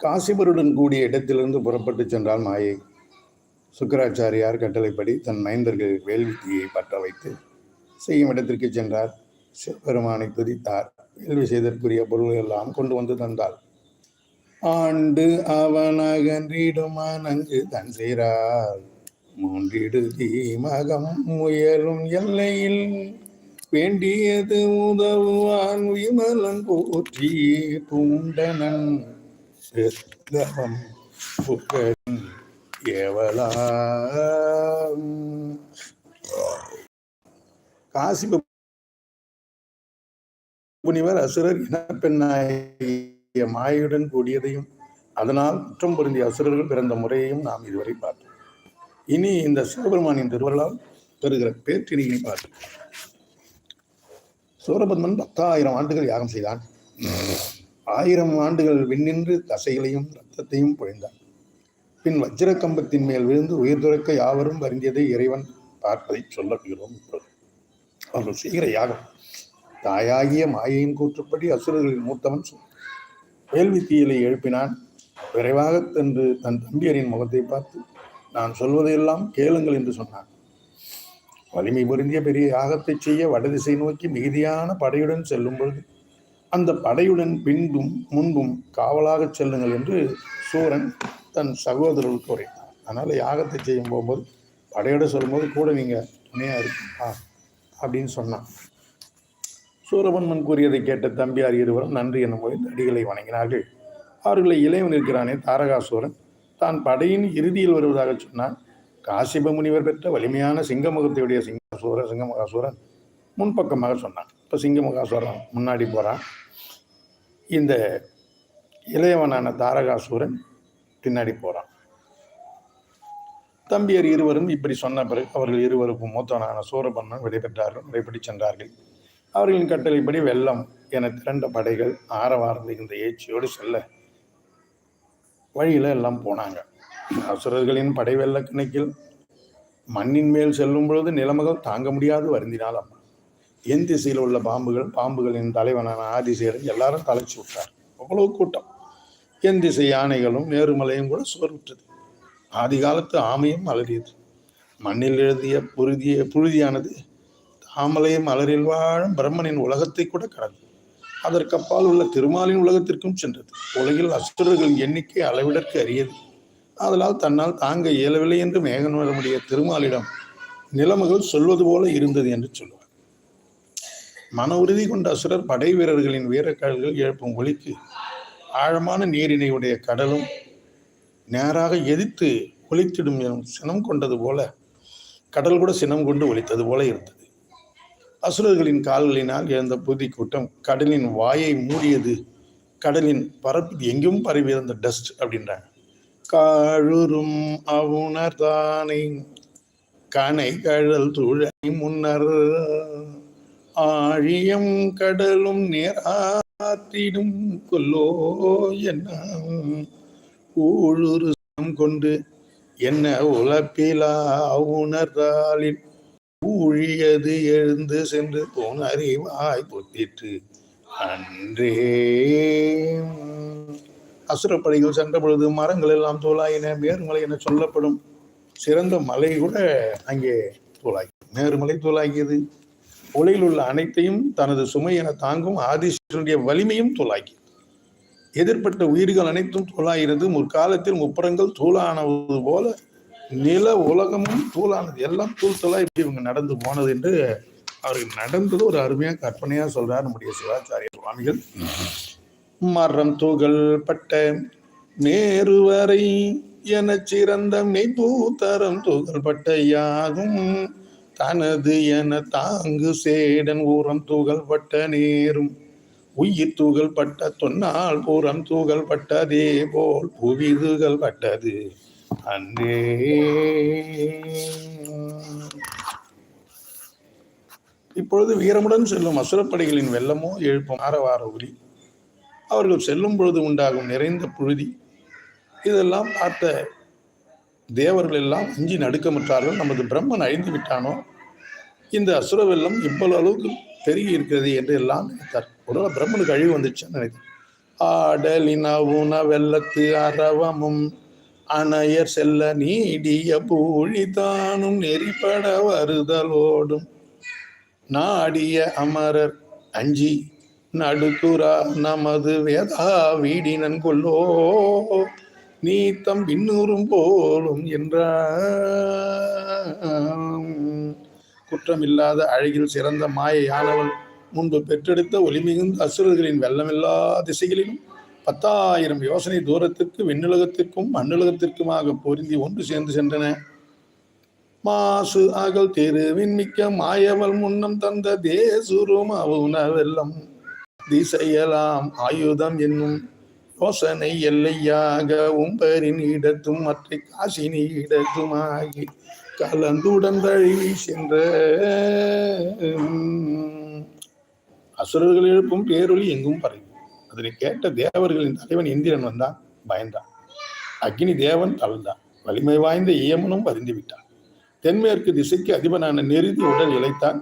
காசிபருடன் கூடிய இடத்திலிருந்து புறப்பட்டு சென்றால் மாயை. சுக்கராச்சாரியார் கட்டளைப்படி தன் மைந்தர்கள் வேள்வித்தியை பற்ற வைத்து செய்யும் இடத்திற்கு சென்றார். சிவபெருமானை துதித்தார். வேள்வி செய்தற்குரிய பொருள்கள் எல்லாம் கொண்டு வந்து தந்தாள் ஆண்டு அவன் அகன்றிடுமா தன் செய்கிறார் மூன்றிடு தீமகம் முயலும் எல்லையில் வேண்டியது உதவுவான் விமலன் போற்றி பூண்டனன் பெருந்தவம் புகழ் ஏவலா காசிப முனிவர் அசுரர் இனப்பெண்ணாகிய மாயுடன் கூடியதையும் அதனால் குற்றம் பொருந்திய அசுரர்கள் பிறந்த முறையையும் நாம் இதுவரை பார்த்தோம். இனி இந்த சிவபெருமானின் திருவருளால் பெறுகிற பேற்றினியை பார்ப்போம். சூரபத்மன் பத்தாயிரம் ஆண்டுகள் யாகம் செய்தான். ஆயிரம் ஆண்டுகள் விண்ணின்று தசைகளையும் ரத்தத்தையும் பொழிந்தான். பின் வஜ்ர கம்பத்தின் மேல் விழுந்து உயிர் துறக்க யாவரும் வருந்தியதை இறைவன் பார்ப்பதை சொல்லுகிறோம் இப்போது அவர்கள் செய்கிற யாகம். தாயாகிய மாயையின் கூற்றுப்படி அசுரர்களின் மூத்தவன் வேள்வி தீயலை எழுப்பினான். விரைவாக சென்று தன் தம்பியரின் முகத்தை பார்த்து நான் சொல்வதையெல்லாம் கேளுங்கள் என்று சொன்னான். வலிமை பொருந்திய பெரிய யாகத்தை செய்ய வடதிசை நோக்கி மிகுதியான படையுடன் செல்லும் பொழுது அந்த படையுடன் பின்பும் முன்பும் காவலாக செல்லுங்கள் என்று சூரன் தன் சகோதரர்களுக்கு உரைத்தார் அதனால் யாகத்தை செய்யும் போகும்போது படையோட சொல்லும்போது கூட நீங்கள் துணையாக இருக்கா அப்படின்னு சொன்னான். சூரபன்மன் கூறியதை கேட்ட தம்பியார் இருவரும் நன்றி என்னும் போது அடிகளை வணங்கினார்கள். அவர்களை இளைவன் இருக்கிறானே தாரகாசூரன். தான் படையின் இறுதியில் வருவதாக சொன்னான். காசிப முனிவர் பெற்ற வலிமையான சிங்கமுகத்தையுடைய சிங்கசூரன் சிங்கமகாசூரன் முன்பக்கமாக சொன்னான். இப்போ சிங்கமகாசூரன் முன்னாடி போகிறான் இந்த இளையவனான தாரகாசூரன் பின்னாடி போகிறான். தம்பியர் இருவரும் இப்படி சொன்ன பிறகு அவர்கள் இருவருக்கும் மூத்தவனான சூரபன்மன் விடைபெற்றார்கள் விடைபெற்று சென்றார்கள். அவர்களின் கட்டளைப்படி வெள்ளம் என திரண்ட படைகள் ஆரவாரம் இந்த ஏச்சியோடு செல்ல வழியில் எல்லாம் போனாங்க. அசுரர்களின் படை வெள்ள கணக்கில் மண்ணின் மேல் செல்லும் பொழுது நிலைமைகள் தாங்க முடியாது வருந்தினால் அம்மா என் திசையில் உள்ள பாம்புகள் பாம்புகளின் தலைவனான ஆதிசேரன் எல்லாரும் தலைச்சு விட்டார். அவ்வளவு கூட்டம். என் திசை யானைகளும் நேருமலையும் கூட சோர்விட்டது ஆதி காலத்து ஆமையும் அலறியது. மண்ணில் எழுதிய புழுதிய புழுதியானது தாமலையும் அலறில் வாழும் பிரம்மனின் உலகத்தை கூட கடந்தது. அதற்கப்பால் உள்ள திருமாலின் உலகத்திற்கும் சென்றது. உலகில் அசுரர்களின் எண்ணிக்கை அளவிடற்கு அறியது அதனால் தன்னால் தாங்க இயலவில்லை என்று மேகனுடைய திருமாலிடம் நிலைமைகள் சொல்வது போல இருந்தது என்று சொல்லுவார் மன உறுதி கொண்ட அசுரர் படை வீரர்களின் வீரக்கால்கள் எழுப்பும் ஒளிக்கு ஆழமான நீரினை உடைய கடலும் நேராக எதிர்த்து ஒலித்திடும் எனும் சினம் கொண்டது போல கடல் கூட சினம் கொண்டு ஒலித்தது போல இருந்தது. அசுரர்களின் கால்களினால் எழுந்த புதி கூட்டம் கடலின் வாயை மூடியது கடலின் பரப்பு எங்கும் பரவி இருந்த டஸ்ட் அப்படின்றாங்க. காழுறும் அவுணர்தானை கனை கழல் துழை முன்னர் ஆழியம் கடலும் நேராத்திடும் கொல்லோ என்ன ஊழுரு கொண்டு என்ன உழப்பிலா உணர்ந்தாலின் ஊழியது எழுந்து சென்று போன அறிவாய் பொத்திற்று. அன்றே. அசுரப்படைகள் சென்ற பொழுது மரங்கள் எல்லாம் தோலாயின மேருமலை என சொல்லப்படும் சிறந்த மலை கூட அங்கே தோலாகி மேருமலை தோலாகியது. உலகில் உள்ள அனைத்தையும் தனது சுமை என தாங்கும் ஆதிசனுடைய வலிமையும் தோலாகி எதிர்ப்பட்ட உயிர்கள் அனைத்தும் தூளாகிறது முற்காலத்தில் முப்புறங்கள் தூளானது போல நில உலகமும் தூளானது எல்லாம் தூள் தூளா இப்படி இவங்க நடந்து போனது என்று அவர்கள் நடந்தது ஒரு அருமையாக கற்பனையா சொல்றார் நம்முடைய சிவாச்சாரிய சுவாமிகள். மரம் தூகள் பட்ட மேருவரை என சிறந்த மெய்பூத்தரம் தூகள் பட்ட யாகும் தனது என தாங்கு சேடன் ஊரம் தூகள் பட்ட நேரும். உயிர் தூகள் பட்ட தொன்னால் பூரம் தூகள் பட்டதே போல் புவிதுகள் பட்டது. அன்றே இப்பொழுது வீரமுடன் செல்லும் அசுரப்படைகளின் வெள்ளமோ எழுப்பும் ஆரவார ஒலி அவர்கள் செல்லும் பொழுது உண்டாகும் நிறைந்த புழுதி. இதெல்லாம் பார்த்த தேவர்கள் எல்லாம் அஞ்சி நடுக்கமுற்றார்கள். நமது பிரம்மன் அழிந்து விட்டானோ? இந்த அசுர வெள்ளம் இவ்வளவு அளவுக்கு பெருகி இருக்கிறது என்று எல்லாம் நினைத்தார். ஒருவேளை பிரம்மனுக்கு அழிவு வந்துச்சுன்னு நினைத்தார். ஆடலின உண வெள்ளத்து அரவமும் அணையர் செல்ல நீடிய பூழி தானும் நெறிப்பட வருதலோடும். நாடிய அமரர் அஞ்சி நடுக்குறா நமது வேதா வீடினன் கொல்லோ நீத்தம் பின்னூறும் போலும் என்றார். குற்றமில்லாத அழகில் சிறந்த மாயையானவள் முன்பு பெற்றெடுத்த ஒளிமிகுந்த அசுரர்களின் வெள்ளமில்லா திசைகளிலும் பத்தாயிரம் யோசனை தூரத்திற்கு விண்ணுலகத்திற்கும் மண்ணுலகத்திற்குமாக பொருந்தி ஒன்று சேர்ந்து சென்றன. மாசு அகல் தெருவின் மிக்க மாயவள் முன்னம் தந்த தேசுரும் அவுணவெல்லம் வெள்ளம் திசையலாம் ஆயுதம் என்னும் யோசனை எல்லையாக உம்பரின் இடத்தும் மற்ற காசினி இடத்துமாகி கலந்துடன் தழுவி சென்ற. அசுரர்கள் எழுப்பும் பேரொளி எங்கும் பரவி. அதனை கேட்ட தேவர்களின் தலைவன் இந்திரன் வந்தான் பயந்தான். அக்னி தேவன் தளர்ந்தான் வலிமை வாய்ந்த இயமனும் வருந்தி விட்டான். தென்மேற்கு திசைக்கு அதிபனான நெருதி உடல் இழைத்தான்.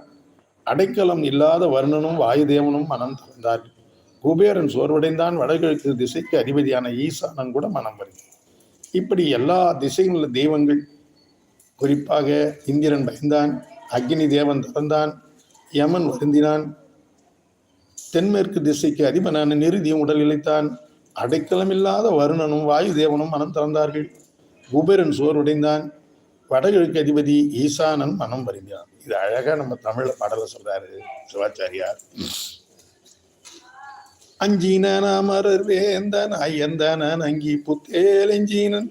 அடைக்கலம் இல்லாத வருணனும் வாயுதேவனும் மனம் தளர்ந்தார்கள். குபேரன் சோர்வடைந்தான். வடகிழக்கு திசைக்கு அதிபதியான ஈசானன் கூட மனம் வருந்தி இப்படி எல்லா திசைகளில் தெய்வங்கள் குறிப்பாக இந்திரன் பயந்தான் அக்னி தேவன் திறந்தான் யமன் வருந்தினான் தென்மேற்கு திசைக்கு அதிபனான நிருதியும் உடல் இழைத்தான் அடைக்கலமில்லாத வருணனும் வாயு தேவனும் மனம் திறந்தார்கள். குபேரன் சோர்வடைந்தான் வடகிழக்கு அதிபதி ஈசானன் மனம் வருந்தான் இது அழகா நம்ம தமிழில் பாடலை சொல்றாரு சிவாச்சாரியார். அஞ்சினன் அமரர் வேந்தன் ஐயந்தனன் அங்கி புத்தேலஞ்சீனன்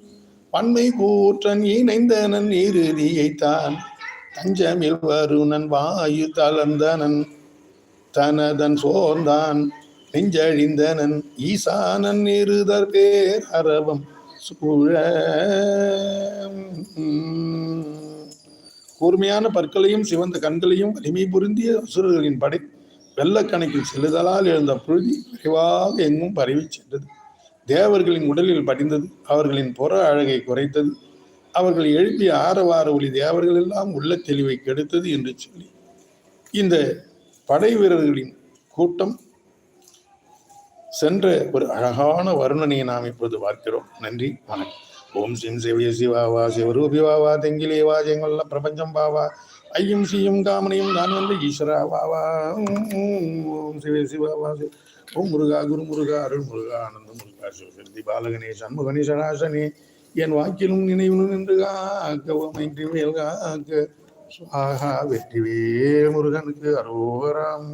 பன்மை கூற்றன் இணைந்தனன் இறுதியைத்தான். தஞ்சமில் வருணன் வாயு தளர்ந்தனன் தனதன் சோர்ந்தான். நெஞ்சழிந்தனன் ஈசானன் இருதர் பேர் அரவம் சூழ. கூர்மையான பற்களையும் சிவந்த கண்களையும் வலிமை புரிந்திய அசுரர்களின் படை வெள்ளக்கணக்கில் செல்லுதலால் எழுந்த புழுதி விரைவாக எங்கும் பரவி சென்றது. தேவர்களின் உடலில் படிந்தது அவர்களின் புற அழகை குறைத்தது அவர்கள் எழுப்பிய ஆரவார ஒளி தேவர்கள் எல்லாம் உள்ள தெளிவை கெடுத்தது என்று சொல்லி. இந்த படை வீரர்களின் கூட்டம் சென்ற ஒரு அழகான வருணனையை நாம் இப்போது பார்க்கிறோம். நன்றி வணக்கம். ஓம் சிம் சிவய சிவாவா சிவரூபி வாவா தெங்கிலே வா ஜெங்கல்ல பிரபஞ்சம் பாவா ஐயும் சியும் காமனையும் நான் வந்து ஈஸ்வரா வாவா ஓம் சிவ சிவாவா சிவ ஓம் முருகா குரு முருகா அருள் முருகா ஆனந்த முருகா சிவசக்தி பாலகணேஷ் சண்முகனே சராசனே என் வாக்கிலும் நினைவிலும் நின்று காக்க ஓமைன்றி காக்க. சுவாகா வெற்றிவே முருகனுக்கு அரோகராம்.